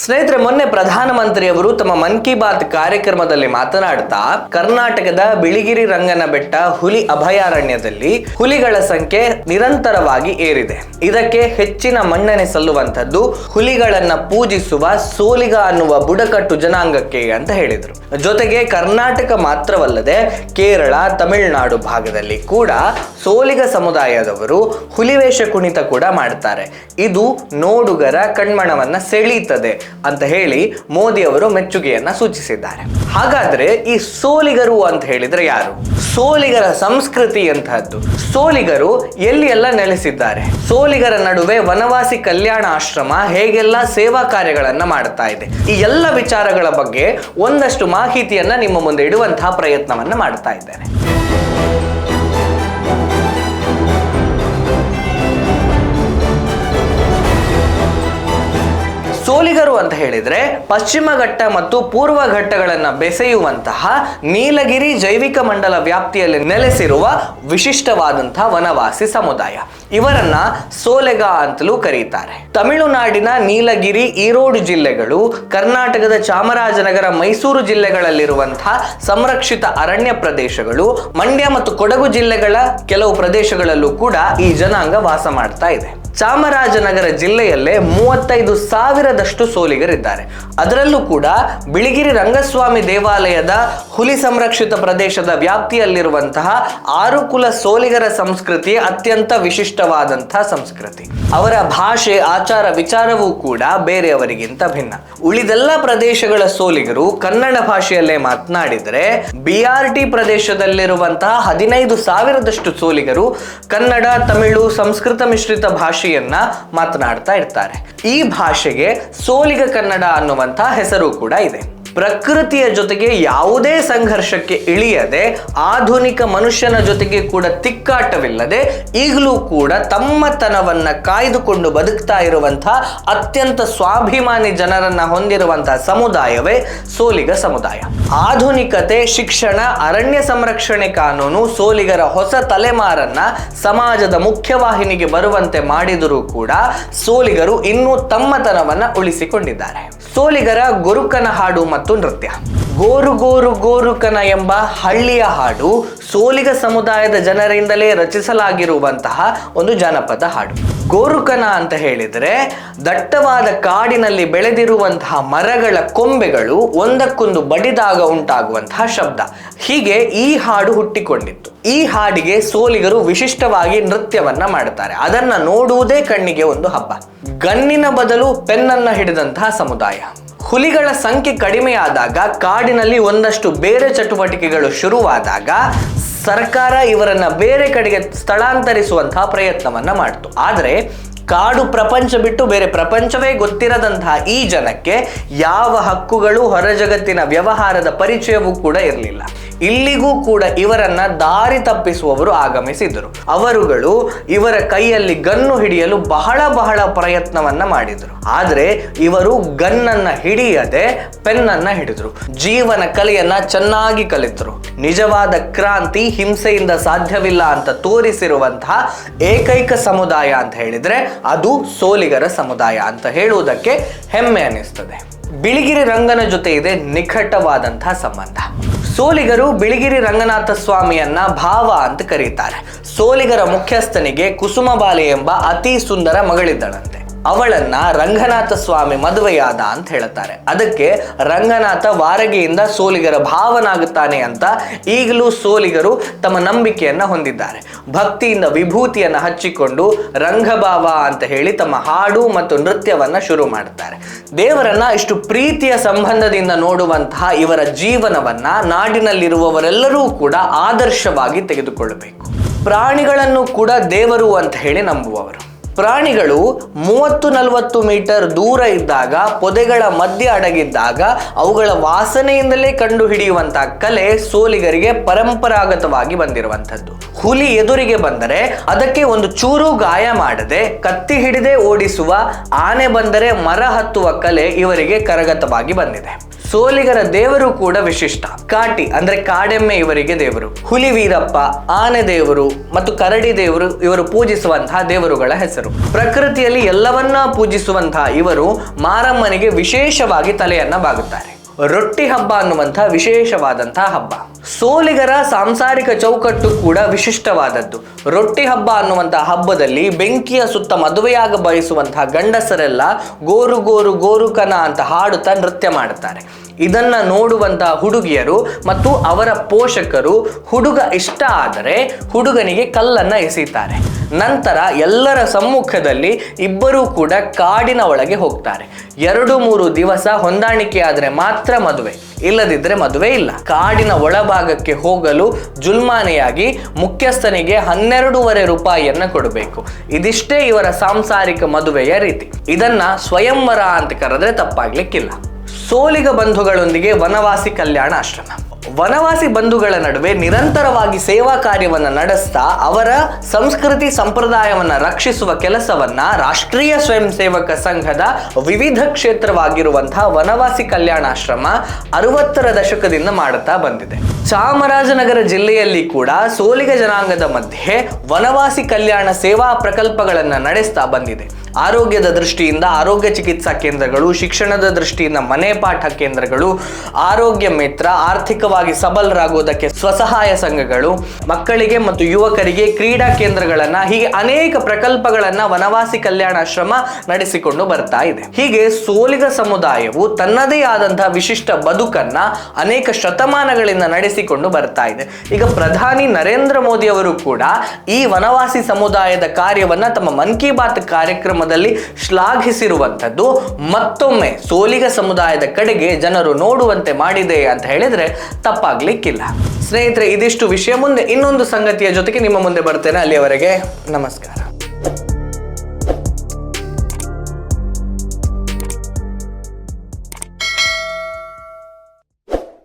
ಸ್ನೇಹಿತರೆ, ಮೊನ್ನೆ ಪ್ರಧಾನಮಂತ್ರಿಯವರು ತಮ್ಮ ಮನ್ ಕಿ ಬಾತ್ ಕಾರ್ಯಕ್ರಮದಲ್ಲಿ ಮಾತನಾಡ್ತಾ, ಕರ್ನಾಟಕದ ಬಿಳಿಗಿರಿ ರಂಗನ ಬೆಟ್ಟ ಹುಲಿ ಅಭಯಾರಣ್ಯದಲ್ಲಿ ಹುಲಿಗಳ ಸಂಖ್ಯೆ ನಿರಂತರವಾಗಿ ಏರಿದೆ. ಇದಕ್ಕೆ ಹೆಚ್ಚಿನ ಮನ್ನಣೆ ಸಲ್ಲುವಂತದ್ದು ಹುಲಿಗಳನ್ನ ಪೂಜಿಸುವ ಸೋಲಿಗ ಅನ್ನುವ ಬುಡಕಟ್ಟು ಜನಾಂಗಕ್ಕೆ ಅಂತ ಹೇಳಿದರು. ಜೊತೆಗೆ ಕರ್ನಾಟಕ ಮಾತ್ರವಲ್ಲದೆ ಕೇರಳ, ತಮಿಳುನಾಡು ಭಾಗದಲ್ಲಿ ಕೂಡ ಸೋಲಿಗ ಸಮುದಾಯದವರು ಹುಲಿವೇಷ ಕುಣಿತ ಕೂಡ ಮಾಡ್ತಾರೆ. ಇದು ನೋಡುಗರ ಕಣ್ಮಣವನ್ನ ಸೆಳೀತದೆ. ಅಂತ ಹೇಳಿ ಮೋದಿ ಅವರು ಮೆಚ್ಚುಗೆಯನ್ನ ಸೂಚಿಸಿದ್ದಾರೆ. ಹಾಗಾದ್ರೆ ಈ ಸೋಲಿಗರು ಅಂತ ಹೇಳಿದ್ರೆ ಯಾರು? ಸೋಲಿಗರ ಸಂಸ್ಕೃತಿ ಅಂತಹದ್ದು ಸೋಲಿಗರು ಎಲ್ಲಿ ಎಲ್ಲ ನೆಲೆಸಿದ್ದಾರೆ? ಸೋಲಿಗರ ನಡುವೆ ವನವಾಸಿ ಕಲ್ಯಾಣ ಆಶ್ರಮ ಹೇಗೆಲ್ಲ ಸೇವಾ ಕಾರ್ಯಗಳನ್ನ ಮಾಡ್ತಾ ಇದೆ? ಈ ಎಲ್ಲ ವಿಚಾರಗಳ ಬಗ್ಗೆ ಒಂದಷ್ಟು ಮಾಹಿತಿಯನ್ನ ನಿಮ್ಮ ಮುಂದೆ ಇಡುವಂತಹ ಪ್ರಯತ್ನವನ್ನ ಮಾಡ್ತಾ ಇದ್ದೇನೆ. ಹೇಳಿದ್ರೆ ಪಶ್ಚಿಮ ಘಟ್ಟ ಮತ್ತು ಪೂರ್ವ ಘಟ್ಟಗಳನ್ನು ಬೆಸೆಯುವಂತಹ ನೀಲಗಿರಿ ಜೈವಿಕ ಮಂಡಲ ವ್ಯಾಪ್ತಿಯಲ್ಲಿ ನೆಲೆಸಿರುವ ವಿಶಿಷ್ಟವಾದಂತಹ ವನವಾಸಿ ಸಮುದಾಯ. ಇವರನ್ನ ಸೋಲೆಗ ಅಂತಲೂ ಕರೀತಾರೆ. ತಮಿಳುನಾಡಿನ ನೀಲಗಿರಿ, ಈರೋಡು ಜಿಲ್ಲೆಗಳು, ಕರ್ನಾಟಕದ ಚಾಮರಾಜನಗರ, ಮೈಸೂರು ಜಿಲ್ಲೆಗಳಲ್ಲಿರುವಂತಹ ಸಂರಕ್ಷಿತ ಅರಣ್ಯ ಪ್ರದೇಶಗಳು, ಮಂಡ್ಯ ಮತ್ತು ಕೊಡಗು ಜಿಲ್ಲೆಗಳ ಕೆಲವು ಪ್ರದೇಶಗಳಲ್ಲೂ ಕೂಡ ಈ ಜನಾಂಗ ವಾಸ ಮಾಡ್ತಾ ಇದೆ. ಚಾಮರಾಜನಗರ ಜಿಲ್ಲೆಯಲ್ಲೇ ಮೂವತ್ತೈದು ಸಾವಿರದಷ್ಟು ಸೋಲಿಗರಿದ್ದಾರೆ. ಅದರಲ್ಲೂ ಕೂಡ ಬಿಳಿಗಿರಿ ರಂಗಸ್ವಾಮಿ ದೇವಾಲಯದ ಹುಲಿ ಸಂರಕ್ಷಿತ ಪ್ರದೇಶದ ವ್ಯಾಪ್ತಿಯಲ್ಲಿರುವಂತಹ ಆರು ಕುಲ ಸೋಲಿಗರ ಸಂಸ್ಕೃತಿ ಅತ್ಯಂತ ವಿಶಿಷ್ಟವಾದಂತಹ ಸಂಸ್ಕೃತಿ. ಅವರ ಭಾಷೆ, ಆಚಾರ, ವಿಚಾರವೂ ಕೂಡ ಬೇರೆಯವರಿಗಿಂತ ಭಿನ್ನ. ಉಳಿದೆಲ್ಲ ಪ್ರದೇಶಗಳ ಸೋಲಿಗರು ಕನ್ನಡ ಭಾಷೆಯಲ್ಲೇ ಮಾತನಾಡಿದರೆ ಬಿ ಆರ್ ಟಿ ಪ್ರದೇಶದಲ್ಲಿರುವಂತಹ ಹದಿನೈದು ಸಾವಿರದಷ್ಟು ಸೋಲಿಗರು ಕನ್ನಡ, ತಮಿಳು, ಸಂಸ್ಕೃತ ಮಿಶ್ರಿತ ಭಾಷೆಯನ್ನ ಮಾತನಾಡ್ತಾ ಇರ್ತಾರೆ. ಈ ಭಾಷೆಗೆ ಸೋಲಿಗ ಕನ್ನಡ ಅನ್ನುವಂತಹ ಹೆಸರು ಕೂಡ ಇದೆ. ಪ್ರಕೃತಿಯ ಜೊತೆಗೆ ಯಾವುದೇ ಸಂಘರ್ಷಕ್ಕೆ ಇಳಿಯದೆ ಆಧುನಿಕ ಮನುಷ್ಯನ ಜೊತೆಗೆ ಕೂಡ ತಿಕ್ಕಾಟವಿಲ್ಲದೆ ಈಗಲೂ ಕೂಡ ತಮ್ಮತನವನ್ನ ಕಾಯ್ದುಕೊಂಡು ಬದುಕ್ತಾ ಇರುವಂತಹ ಅತ್ಯಂತ ಸ್ವಾಭಿಮಾನಿ ಜನರನ್ನ ಹೊಂದಿರುವಂತಹ ಸಮುದಾಯವೇ ಸೋಲಿಗ ಸಮುದಾಯ. ಆಧುನಿಕತೆ, ಶಿಕ್ಷಣ, ಅರಣ್ಯ ಸಂರಕ್ಷಣೆ ಕಾನೂನು ಸೋಲಿಗರ ಹೊಸ ತಲೆಮಾರನ್ನ ಸಮಾಜದ ಮುಖ್ಯವಾಹಿನಿಗೆ ಬರುವಂತೆ ಮಾಡಿದರೂ ಕೂಡ ಸೋಲಿಗರು ಇನ್ನೂ ತಮ್ಮತನವನ್ನ ಉಳಿಸಿಕೊಂಡಿದ್ದಾರೆ. ಸೋಲಿಗರ ಗುರುಕನ ಹಾಡು ಮತ್ತು ನೃತ್ಯ. ಗೋರು ಗೋರು ಗೋರುಕನ ಎಂಬ ಹಳ್ಳಿಯ ಹಾಡು ಸೋಲಿಗ ಸಮುದಾಯದ ಜನರಿಂದಲೇ ರಚಿಸಲಾಗಿರುವಂತಹ ಒಂದು ಜಾನಪದ ಹಾಡು. ಗೋರುಕನ ಅಂತ ಹೇಳಿದರೆ ದಟ್ಟವಾದ ಕಾಡಿನಲ್ಲಿ ಬೆಳೆದಿರುವಂತಹ ಮರಗಳ ಕೊಂಬೆಗಳು ಒಂದಕ್ಕೊಂದು ಬಡಿದಾಗ ಉಂಟಾಗುವಂತಹ ಶಬ್ದ. ಹೀಗೆ ಈ ಹಾಡು ಹುಟ್ಟಿಕೊಂಡಿತ್ತು. ಈ ಹಾಡಿಗೆ ಸೋಲಿಗರು ವಿಶಿಷ್ಟವಾಗಿ ನೃತ್ಯವನ್ನ ಮಾಡುತ್ತಾರೆ ಅದನ್ನ ನೋಡುವುದೇ ಕಣ್ಣಿಗೆ ಒಂದು ಹಬ್ಬ. ಗನ್ನಿನ ಬದಲು ಪೆನ್ನನ್ನ ಹಿಡಿದಂತಹ ಸಮುದಾಯ. ಹುಲಿಗಳ ಸಂಖ್ಯೆ ಕಡಿಮೆಯಾದಾಗ, ಕಾಡಿನಲ್ಲಿ ಒಂದಷ್ಟು ಬೇರೆ ಚಟುವಟಿಕೆಗಳು ಶುರುವಾದಾಗ, ಸರ್ಕಾರ ಇವರನ್ನ ಬೇರೆ ಕಡೆಗೆ ಸ್ಥಳಾಂತರಿಸುವಂತಹ ಪ್ರಯತ್ನವನ್ನ ಮಾಡಿತು. ಆದರೆ ಕಾಡು ಪ್ರಪಂಚ ಬಿಟ್ಟು ಬೇರೆ ಪ್ರಪಂಚವೇ ಗೊತ್ತಿರದಂತಹ ಈ ಜನಕ್ಕೆ ಯಾವ ಹಕ್ಕುಗಳು ಹೊರ ಜಗತ್ತಿನ ವ್ಯವಹಾರದ ಪರಿಚಯವೂ ಕೂಡ ಇರಲಿಲ್ಲ. ಇಲ್ಲಿಗೂ ಕೂಡ ಇವರನ್ನ ದಾರಿ ತಪ್ಪಿಸುವವರು ಆಗಮಿಸಿದರು ಅವರುಗಳು ಇವರ ಕೈಯಲ್ಲಿ ಗನ್ನು ಹಿಡಿಯಲು ಬಹಳ ಬಹಳ ಪ್ರಯತ್ನವನ್ನ ಮಾಡಿದರು. ಆದರೆ ಇವರು ಗನ್ನನ್ನ ಹಿಡಿಯದೆ ಪೆನ್ನನ್ನ ಹಿಡಿದ್ರು. ಜೀವನ ಕಲೆಯನ್ನ ಚೆನ್ನಾಗಿ ಕಲಿತರು. ನಿಜವಾದ ಕ್ರಾಂತಿ ಹಿಂಸೆಯಿಂದ ಸಾಧ್ಯವಿಲ್ಲ ಅಂತ ತೋರಿಸಿರುವಂತಹ ಏಕೈಕ ಸಮುದಾಯ ಅಂತ ಹೇಳಿದ್ರೆ ಅದು ಸೋಲಿಗರ ಸಮುದಾಯ ಅಂತ ಹೇಳುವುದಕ್ಕೆ ಹೆಮ್ಮೆ ಅನಿಸ್ತದೆ ಬಿಳಿಗಿರಿ ರಂಗನ ಜೊತೆ ಇದೆ ನಿಕಟವಾದಂತಹ ಸಂಬಂಧ. ಸೋಲಿಗರು ಬಿಳಿಗಿರಿ ರಂಗನಾಥ ಸ್ವಾಮಿಯನ್ನ ಭಾವ ಅಂತ ಕರೀತಾರೆ. ಸೋಲಿಗರ ಮುಖ್ಯಸ್ಥನಿಗೆ ಕುಸುಮಬಾಲೆ ಎಂಬ ಅತಿ ಸುಂದರ ಮಗಳಿದ್ದಳಂತೆ. ಅವಳನ್ನ ರಂಗನಾಥ ಸ್ವಾಮಿ ಮದುವೆಯಾದ ಅಂತ ಹೇಳ್ತಾರೆ ಅದಕ್ಕೆ ರಂಗನಾಥ ವಾರಗೆಯಿಂದ ಸೋಲಿಗರ ಭಾವನಾಗುತ್ತಾನೆ ಅಂತ ಈಗಲೂ ಸೋಲಿಗರು ತಮ್ಮ ನಂಬಿಕೆಯನ್ನ ಹೊಂದಿದ್ದಾರೆ. ಭಕ್ತಿಯಿಂದ ವಿಭೂತಿಯನ್ನ ಹಚ್ಚಿಕೊಂಡು ರಂಗಭಾವ ಅಂತ ಹೇಳಿ ತಮ್ಮ ಹಾಡು ಮತ್ತು ನೃತ್ಯವನ್ನ ಶುರು ಮಾಡುತ್ತಾರೆ ದೇವರನ್ನ ಇಷ್ಟು ಪ್ರೀತಿಯ ಸಂಬಂಧದಿಂದ ನೋಡುವಂತಹ ಇವರ ಜೀವನವನ್ನ ನಾಡಿನಲ್ಲಿರುವವರೆಲ್ಲರೂ ಕೂಡ ಆದರ್ಶವಾಗಿ ತೆಗೆದುಕೊಳ್ಳಬೇಕು. ಪ್ರಾಣಿಗಳನ್ನು ಕೂಡ ದೇವರು ಅಂತ ಹೇಳಿ ನಂಬುವವರು. ಪ್ರಾಣಿಗಳು ಮೂವತ್ತು ನಲವತ್ತು ಮೀಟರ್ ದೂರ ಇದ್ದಾಗ, ಪೊದೆಗಳ ಮಧ್ಯೆ ಅಡಗಿದ್ದಾಗ, ಅವುಗಳ ವಾಸನೆಯಿಂದಲೇ ಕಂಡು ಹಿಡಿಯುವಂತಹ ಕಲೆ ಸೋಲಿಗರಿಗೆ ಪರಂಪರಾಗತವಾಗಿ ಬಂದಿರುವಂಥದ್ದು. ಹುಲಿ ಎದುರಿಗೆ ಬಂದರೆ ಅದಕ್ಕೆ ಒಂದು ಚೂರು ಗಾಯ ಮಾಡದೆ, ಕತ್ತಿ ಹಿಡಿದೇ ಓಡಿಸುವ, ಆನೆ ಬಂದರೆ ಮರ ಹತ್ತುವ ಕಲೆ ಇವರಿಗೆ ಕರಗತವಾಗಿ ಬಂದಿದೆ. ಸೋಲಿಗರ ದೇವರು ಕೂಡ ವಿಶಿಷ್ಟ. ಕಾಟಿ ಅಂದ್ರೆ ಕಾಡೆಮ್ಮೆ ಇವರಿಗೆ ದೇವರು. ಹುಲಿ ವೀರಪ್ಪ, ಆನೆ ದೇವರು ಮತ್ತು ಕರಡಿ ದೇವರು ಇವರು ಪೂಜಿಸುವಂತಹ ದೇವರುಗಳ ಹೆಸರು. ಪ್ರಕೃತಿಯಲ್ಲಿ ಎಲ್ಲವನ್ನ ಪೂಜಿಸುವಂತಹ ಇವರು ಮಾರಮ್ಮನಿಗೆ ವಿಶೇಷವಾಗಿ ತಲೆಯನ್ನ ಬಾಗುತ್ತಾರೆ. ರೊಟ್ಟಿ ಹಬ್ಬ ಅನ್ನುವಂಥ ವಿಶೇಷವಾದಂಥ ಹಬ್ಬ. ಸೋಲಿಗರ ಸಾಂಸಾರಿಕ ಚೌಕಟ್ಟು ಕೂಡ ವಿಶಿಷ್ಟವಾದದ್ದು. ರೊಟ್ಟಿ ಹಬ್ಬ ಅನ್ನುವಂತಹ ಹಬ್ಬದಲ್ಲಿ ಬೆಂಕಿಯ ಸುತ್ತ ಮದುವೆಯಾಗ ಬಯಸುವಂತಹ ಗಂಡಸರೆಲ್ಲ ಗೋರು ಗೋರು ಗೋರುಕನ ಅಂತ ಹಾಡುತ್ತಾ ನೃತ್ಯ ಮಾಡುತ್ತಾರೆ. ಇದನ್ನ ನೋಡುವಂತಹ ಹುಡುಗಿಯರು ಮತ್ತು ಅವರ ಪೋಷಕರು ಹುಡುಗ ಇಷ್ಟ ಆದರೆ ಹುಡುಗನಿಗೆ ಕಲ್ಲನ್ನ ಎಸೀತಾರೆ ನಂತರ ಎಲ್ಲರ ಸಮ್ಮುಖದಲ್ಲಿ ಇಬ್ಬರೂ ಕೂಡ ಕಾಡಿನ ಒಳಗೆ ಹೋಗ್ತಾರೆ. ಎರಡು ಮೂರು ದಿವಸ ಹೊಂದಾಣಿಕೆ ಆದರೆ ಮಾತ್ರ ಮದುವೆ ಇಲ್ಲದಿದ್ದರೆ ಮದುವೆ ಇಲ್ಲ. ಕಾಡಿನ ಒಳಭಾಗಕ್ಕೆ ಹೋಗಲು ಜುಲ್ಮಾನೆಯಾಗಿ ಮುಖ್ಯಸ್ಥನಿಗೆ ಹನ್ನೆರಡೂವರೆ ರೂಪಾಯಿಯನ್ನ ಕೊಡಬೇಕು. ಇದಿಷ್ಟೇ ಇವರ ಸಾಂಸಾರಿಕ ಮದುವೆಯ ರೀತಿ. ಇದನ್ನ ಸ್ವಯಂವರ ಅಂತ ಕರೆದ್ರೆ ತಪ್ಪಾಗ್ಲಿಕ್ಕಿಲ್ಲ. ಸೋಲಿಗ ಬಂಧುಗಳೊಂದಿಗೆ ವನವಾಸಿ ಕಲ್ಯಾಣ ಆಶ್ರಮ. ವನವಾಸಿ ಬಂಧುಗಳ ನಡುವೆ ನಿರಂತರವಾಗಿ ಸೇವಾ ಕಾರ್ಯವನ್ನು ನಡೆಸ್ತಾ ಅವರ ಸಂಸ್ಕೃತಿ ಸಂಪ್ರದಾಯವನ್ನು ರಕ್ಷಿಸುವ ಕೆಲಸವನ್ನ ರಾಷ್ಟ್ರೀಯ ಸ್ವಯಂ ಸೇವಕ ಸಂಘದ ವಿವಿಧ ಕ್ಷೇತ್ರವಾಗಿರುವಂತಹ ವನವಾಸಿ ಕಲ್ಯಾಣಾಶ್ರಮ ಅರವತ್ತರ ದಶಕದಿಂದ ಮಾಡುತ್ತಾ ಬಂದಿದೆ. ಚಾಮರಾಜನಗರ ಜಿಲ್ಲೆಯಲ್ಲಿ ಕೂಡ ಸೋಲಿಗ ಜನಾಂಗದ ಮಧ್ಯೆ ವನವಾಸಿ ಕಲ್ಯಾಣ ಸೇವಾ ಪ್ರಕಲ್ಪಗಳನ್ನು ನಡೆಸ್ತಾ ಬಂದಿದೆ. ಆರೋಗ್ಯದ ದೃಷ್ಟಿಯಿಂದ ಆರೋಗ್ಯ ಚಿಕಿತ್ಸಾ ಕೇಂದ್ರಗಳು, ಶಿಕ್ಷಣದ ದೃಷ್ಟಿಯಿಂದ ಮನೆ ಪಾಠ ಕೇಂದ್ರಗಳು, ಆರೋಗ್ಯ ಮಿತ್ರ, ಆರ್ಥಿಕವಾಗಿ ಸಬಲರಾಗುವುದಕ್ಕೆ ಸ್ವಸಹಾಯ ಸಂಘಗಳು, ಮಕ್ಕಳಿಗೆ ಮತ್ತು ಯುವಕರಿಗೆ ಕ್ರೀಡಾ ಕೇಂದ್ರಗಳನ್ನ ಹೀಗೆ ಅನೇಕ ಪ್ರಕಲ್ಪಗಳನ್ನ ವನವಾಸಿ ಕಲ್ಯಾಣಾಶ್ರಮ ನಡೆಸಿಕೊಂಡು ಬರ್ತಾ ಇದೆ. ಹೀಗೆ ಸೋಲಿಗ ಸಮುದಾಯವು ತನ್ನದೇ ಆದಂತಹ ವಿಶಿಷ್ಟ ಬದುಕನ್ನ ಅನೇಕ ಶತಮಾನಗಳಿಂದ ನಡೆಸಿಕೊಂಡು ಬರ್ತಾ ಇದೆ. ಈಗ ಪ್ರಧಾನಿ ನರೇಂದ್ರ ಮೋದಿ ಅವರು ಕೂಡ ಈ ವನವಾಸಿ ಸಮುದಾಯದ ಕಾರ್ಯವನ್ನ ತಮ್ಮ ಮನ್ ಕಿ ಬಾತ್ ಕಾರ್ಯಕ್ರಮದಲ್ಲಿ ಶ್ಲಾಘಿಸಿರುವಂಥದ್ದು ಮತ್ತೊಮ್ಮೆ ಸೋಲಿಗ ಸಮುದಾಯದ ಕಡೆಗೆ ಜನರು ನೋಡುವಂತೆ ಮಾಡಿದೆ ಅಂತ ಹೇಳಿದ್ರೆ ತಪ್ಪಾಗ್ಲಿಕ್ಕಿಲ್ಲ. ಸ್ನೇಹಿತರೆ, ಇದಿಷ್ಟು ವಿಷಯ ಮುಂದೆ ಇನ್ನೊಂದು ಸಂಗತಿಯ ಜೊತೆಗೆ ನಿಮ್ಮ ಮುಂದೆ ಬರ್ತೇನೆ. ಅಲ್ಲಿಯವರೆಗೆ ನಮಸ್ಕಾರ.